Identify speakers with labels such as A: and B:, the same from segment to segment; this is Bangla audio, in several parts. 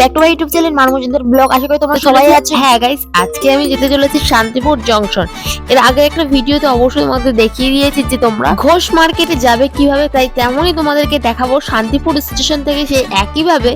A: Back to my YouTube channel vlog আশা করি তোমরা সবাই আছো। হ্যাঁ গাইস আজকে আমি যেতে চলেছি শান্তিপুর জংশন এর আগে একটা ভিডিওতে অবশ্যই তোমাদের দেখিয়ে দিয়েছি যে তোমরা ঘোষ মার্কেটে যাবে কীভাবে তাই তেমনই তোমাদেরকে দেখাবো শান্তিপুর স্টেশন থেকে সেই একইভাবে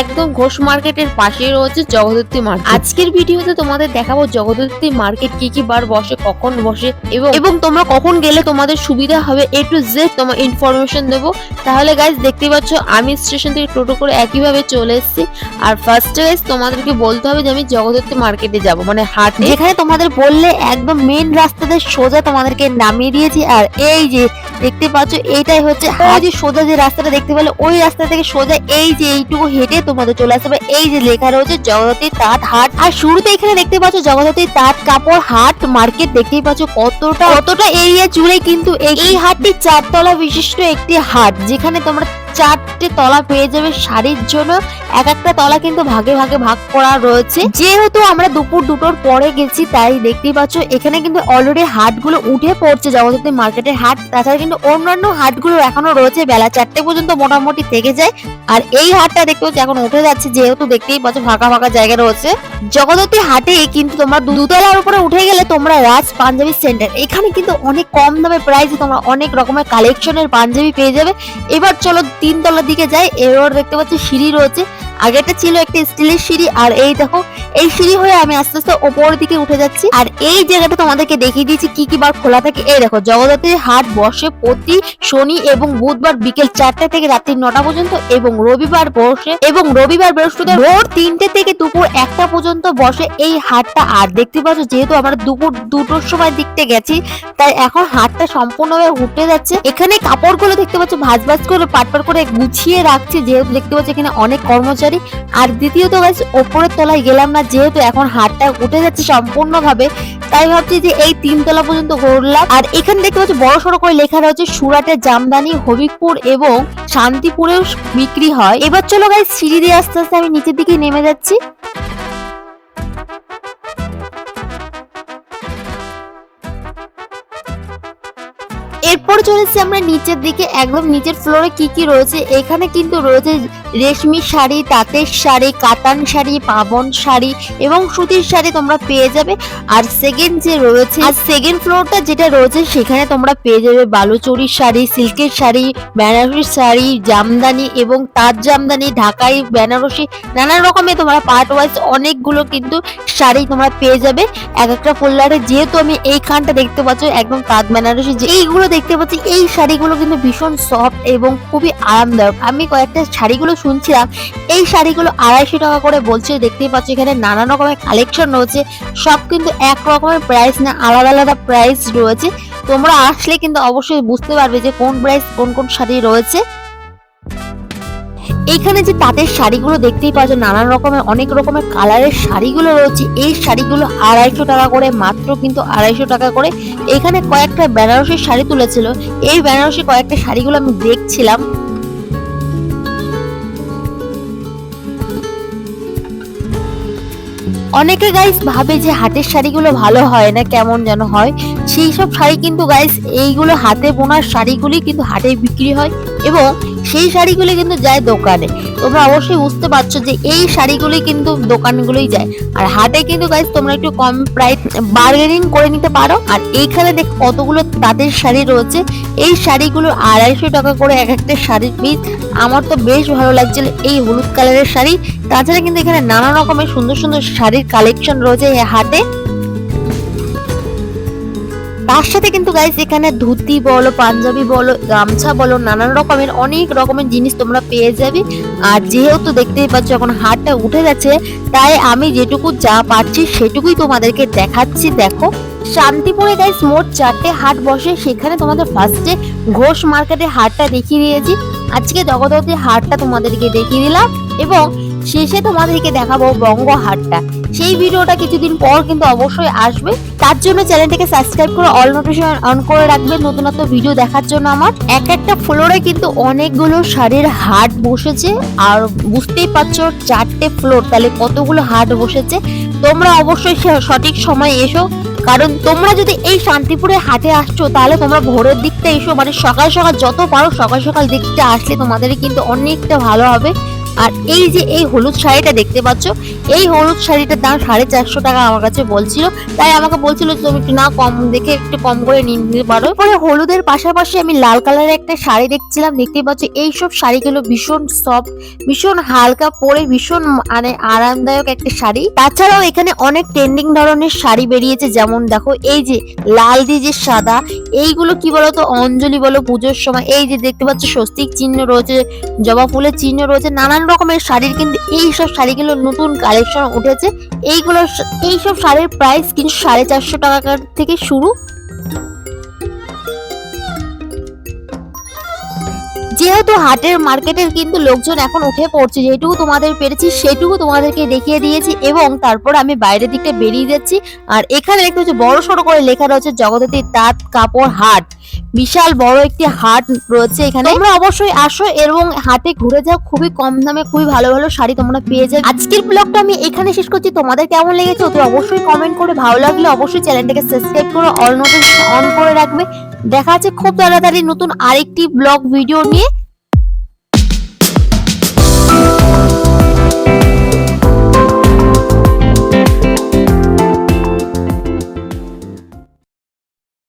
A: একদম ঘোষ মার্কেটের পাশেই রয়েছে জগদ্ধাত্রী মার্কেট আজকের ভিডিওতে তোমাদের দেখাবো জগদ্ধাত্রী মার্কেট কি কি বার বসে কখন বসে এবং এবং তোমরা কখন গেলে তোমাদের সুবিধা হবে এ টু জেড তোমার ইনফরমেশন দেবো। তাহলে গাইজ দেখতে পাচ্ছ আমি স্টেশন থেকে টোটো করে একইভাবে চলে এসেছি। আর ফার্স্টে গাইজ তোমাদেরকে বলতে হবে যে আমি জগদ্ধাত্রী মার্কেটে যাব। মানে হাট যেখানে তোমাদের বললে একদম মেন রাস্তাতে সোজা তোমাদেরকে নামিয়ে দিয়েছি। আর এই যে দেখতে পাচ্ছ এইটাই হচ্ছে যে সোজা যে রাস্তাটা দেখতে পেলে ওই রাস্তা থেকে সোজা এই যে এইটুকু হেঁটে তোমাদের চলে আসতে হবে। এই যে লেখা রয়েছে জগদ্ধাত্রী তাঁত হাট। আর শুরুতে এখানে দেখতে পাচ্ছ জগদ্ধাত্রী তাঁত কাপড় হাট মার্কেট দেখতেই পাচ্ছ কতটা কতটা এরিয়া জুড়ে কিন্তু এই হাটটি চারতলা বিশিষ্ট একটি হাট যেখানে তোমরা চারটে তলা পেয়ে যাবে শাড়ির জন্য। এক একটা তলা কিন্তু ভাগে ভাগে ভাগ করা রয়েছে। যেহেতু আমরা দুপুর দুটোর পরে গেছি, তাই দেখতেই পাচ্ছ, এখানে কিন্তু অলরেডি হাটগুলো উঠে পড়ছে জগদ্ধাত্রী মার্কেটের হাট। তাছাড়া কিন্তু অন্যান্য হাটগুলো এখনও রয়েছে, বেলা চারটে পর্যন্ত মোটামুটি থেকে যায়। আর এই হাটটা দেখতে পাচ্ছ, এখন উঠে যাচ্ছে, যেহেতু দেখতেই পাচ্ছ, ফাঁকা ফাঁকা জায়গা রয়েছে। জগদ্ধাত্রী হাটে কিন্তু তোমরা দুতলার উপরে উঠে গেলে তোমরা রাজ পাঞ্জাবি সেন্টার। এখানে কিন্তু অনেক কম দামে প্রাইসে তোমরা অনেক রকমের কালেকশনের পাঞ্জাবি পেয়ে যাবে। এবার চলো তিন তলার দিকে যাই এবার দেখতে পাচ্ছি সিঁড়ি রয়েছে। আগেটা ছিল একটা স্টিলের সিঁড়ি, আর এই দেখো, এই সিঁড়ি হয়ে আমি আস্তে আস্তে ওপরের দিকে উঠে যাচ্ছি। আর এই জায়গাটা তোমাদেরকে দেখিয়ে দিয়েছি, কি কি বার খোলা থাকে। এই দেখো, জগদ্ধাত্রী হাট বসে প্রতি শনি এবং বুধবার বিকেল চারটে থেকে রাত্রি নটা পর্যন্ত এবং রবিবার বসে, এবং রবিবার বৃহস্পতিবার ভোর তিনটে থেকে দুপুর একটা পর্যন্ত বসে এই হাটটা। আর দেখতে পাচ্ছ, যেহেতু আমরা দুপুর দুটোর সময় দিকতে গেছি, তাই এখন হাটটা সম্পূর্ণভাবে উঠে যাচ্ছে। এখানে কাপড়গুলো দেখতে পাচ্ছ, ভাজ ভাজ করে পাট পাট করে গুছিয়ে রাখছে, যেহেতু দেখতে পাচ্ছ, এখানে অনেক কর্মচারী আর দ্বিতীয়ত গাইস ওপরের তলায় গেলাম না, যেহেতু এখন হাটটা উঠে যাচ্ছে সম্পূর্ণভাবে, তাই ভাবছি যে এই তিনতলা পর্যন্ত ঘুরলাম। আর এখানে দেখতে পাচ্ছি, বড় সড়ো করে লেখা রয়েছে সুরাটের জামদানি, হবিবপুর এবং শান্তিপুরেও বিক্রি হয়। এবার চলো গাইজ সিঁড়ি দিয়ে আস্তে আস্তে আমি নিচের দিকে নেমে যাচ্ছি। এরপর চলেছি আমরা নিচের দিকে। একদম নিচের ফ্লোরে কি কি রয়েছে? এখানে কিন্তু রয়েছে রেশমি শাড়ি, তাঁতের শাড়ি, কাতান শাড়ি, পাবন শাড়ি এবং সুতির শাড়ি তোমরা পেয়ে যাবে। আর সেকেন্ড যে রয়েছে, আর সেকেন্ড ফ্লোরটা যেটা রয়েছে, সেখানে তোমরা পেয়ে যাবে বালুচরির শাড়ি, সিল্কের শাড়ি, বেনারসি শাড়ি, জামদানি এবং তাঁত জামদানি, ঢাকাই বেনারসি নানা রকমের তোমরা পার্ট ওয়াইজ অনেকগুলো কিন্তু শাড়ি তোমরা পেয়ে যাবে। এক একটা ফোল্ডারে যেহেতু আমি এইখানটা দেখতে পাচ্ছ, একদম তাঁত বেনারসি যে এইগুলো দেখতে পাচ্ছি, এই শাড়িগুলো কিন্তু ভীষণ সফট এবং খুবই আরামদায়ক। আমি কয়েকটা শাড়িগুলো শুনছিলাম, এই শাড়িগুলো আড়াইশো টাকা করে বলছে, দেখতেই পাচ্ছি এখানে নানান রকমের কালেকশন রয়েছে, সব কিন্তু এক রকমের প্রাইস না, আলাদা আলাদা প্রাইস রয়েছে। তোমরা আসলে কিন্তু অবশ্যই বুঝতে পারবে যে কোন প্রাইস কোন কোন শাড়ি রয়েছে। এইখানে যে তাঁতের শাড়িগুলো দেখতেই পাচ্ছ, নানান রকমের, অনেক রকমের কালারের শাড়িগুলো রয়েছে। এই শাড়িগুলো আড়াইশো টাকা করে, মাত্র কিন্তু আড়াইশো টাকা করে। এখানে কয়েকটা বেনারসির শাড়ি তুলেছিল। এই বেনারসি কয়েকটা শাড়িগুলো আমি দেখছিলাম। অনেকে গাইস ভাবে যে হাতের শাড়িগুলো ভালো হয় না, কেমন যেন হয়। সেই সব শাড়ি কিন্তু গাইস এইগুলো হাতে বোনার শাড়িগুলি কিন্তু হাটে বিক্রি হয়। এবং সেই শাড়িগুলি কিন্তু যায় দোকানে। তোমরা অবশ্যই বুঝতে পারছ যে এই শাড়িগুলি কিন্তু দোকানগুলোই যায়। আর হাটে কিন্তু গাইস তোমরা একটু কম প্রাইস বার্গেনিং করে নিতে পারো। আর এইখানে দেখ কতগুলো তাঁতের শাড়ি রয়েছে। এই শাড়িগুলো আড়াইশো টাকা করে এক একটা শাড়ির পিস আমার তো বেশ ভালো লাগছিল এই হলুদ কালারের শাড়ি। তাছাড়া কিন্তু এখানে নানা রকমের সুন্দর সুন্দর শাড়ির কালেকশন রয়েছে হাটে। তার সাথে কিন্তু গাইস এখানে ধুতি বলো, পাঞ্জাবি বলো, গামছা বলো, নানান রকমের, অনেক রকমের জিনিস তোমরা পেয়ে যাবে। আর যেহেতু দেখতেই পাচ্ছ এখন হাটটা উঠে গেছে, তাই আমি যেটুকু যা পাচ্ছি সেটুকুই তোমাদেরকে দেখাচ্ছি। দেখো, শান্তিপুরে গাইস মোট চারটে হাট বসে, সেখানে তোমাদের ফার্স্টে ঘোষ মার্কেটে হাটটা দেখিয়ে দিয়েছি। আজকে জগদ্ধাত্রী হাটটা তোমাদেরকে দেখিয়ে দিলাম এবং শেষে তোমাদেরকে দেখাবো বঙ্গ হাটটা। সেই ভিডিওটা কিছুদিন পর কিন্তু অবশ্যই আসবে। তার জন্য চ্যানেলটাকে সাবস্ক্রাইব করে অল নোটিফিকেশন অন করে রাখবে নতুন নতুন ভিডিও দেখার জন্য আমার। এক একটা ফ্লোরে কিন্তু অনেকগুলো শাড়ির হাট বসেছে। আর বুঝতেই পারছ, চারটে ফ্লোর তাহলে কতগুলো হাট বসেছে? তোমরা অবশ্যই সঠিক সময় এসো। কারণ তোমরা যদি এই শান্তিপুরে হাটে আসছো, তাহলে তোমরা ভোরের দিকটা এসো। মানে সকাল সকাল যত পারো সকাল সকাল দিকটা আসলে তোমাদের কিন্তু অনেকটা ভালো হবে। আর এই যে এই হলুদ শাড়িটা দেখতে পাচ্ছ, এই হলুদ শাড়িটার দাম সাড়ে চারশো টাকা আমার কাছে বলছিল। তাই আমাকে বলছিল তুমি একটু না কম, দেখে একটু কম করে নিতে পারো। পরে হলুদের পাশাপাশি আমি লাল কালারের একটা শাড়ি দেখছিলাম, দেখতে পাচ্ছ, এইসব শাড়িগুলো ভীষণ সফট ভীষণ হালকা, পরে ভীষণ মানে আরামদায়ক একটা শাড়ি। তাছাড়াও এখানে অনেক ট্রেন্ডিং ধরনের শাড়ি বেরিয়েছে, যেমন দেখো, এই যে লাল দিয়ে যে সাদা, এইগুলো কি বলতো, অঞ্জলি বলো পুজোর সময়, এই যে দেখতে পাচ্ছ, স্বস্তিক চিহ্ন রয়েছে, জবা ফুলের চিহ্ন রয়েছে, নানান রকমের শাড়ির কিন্তু এই সব শাড়িগুলো নতুন কালেকশন উঠেছে। এইগুলো এইসব শাড়ির প্রাইস কিন্তু সাড়ে চারশো টাকা থেকে শুরু। যেহেতু হাটের মার্কেটের কিন্তু লোকজন এখন উঠে পড়ছে, যেটুকু তোমাদের পেরেছি সেটুকু তোমাদেরকে দেখিয়ে দিয়েছি এবং তারপর আমি বাইরের দিকটা বেরিয়ে যাচ্ছি। আর এখানে দেখতে হচ্ছে বড় সড়ো করে লেখা রয়েছে জগদ্ধাত্রী তাঁত কাপড় হাট। বিশাল বড় একটি হাট রয়েছে এখানে। তোমরা অবশ্যই আসো এবং হাটে ঘুরে যাও, খুবই কম দামে খুবই ভালো ভালো শাড়ি তোমরা পেয়ে যাবে। আজকের ব্লগটা আমি এখানে শেষ করছি। তোমাদের কেমন লেগেছে তো অবশ্যই কমেন্ট করে ভালো লাগলে অবশ্যই চ্যানেলটাকে সাবস্ক্রাইব করে অল নোটিফিকেশন অন করে রাখবে। দেখা আছে খুব তাড়াতাড়ি নতুন আরেকটি ব্লগ ভিডিও নিয়ে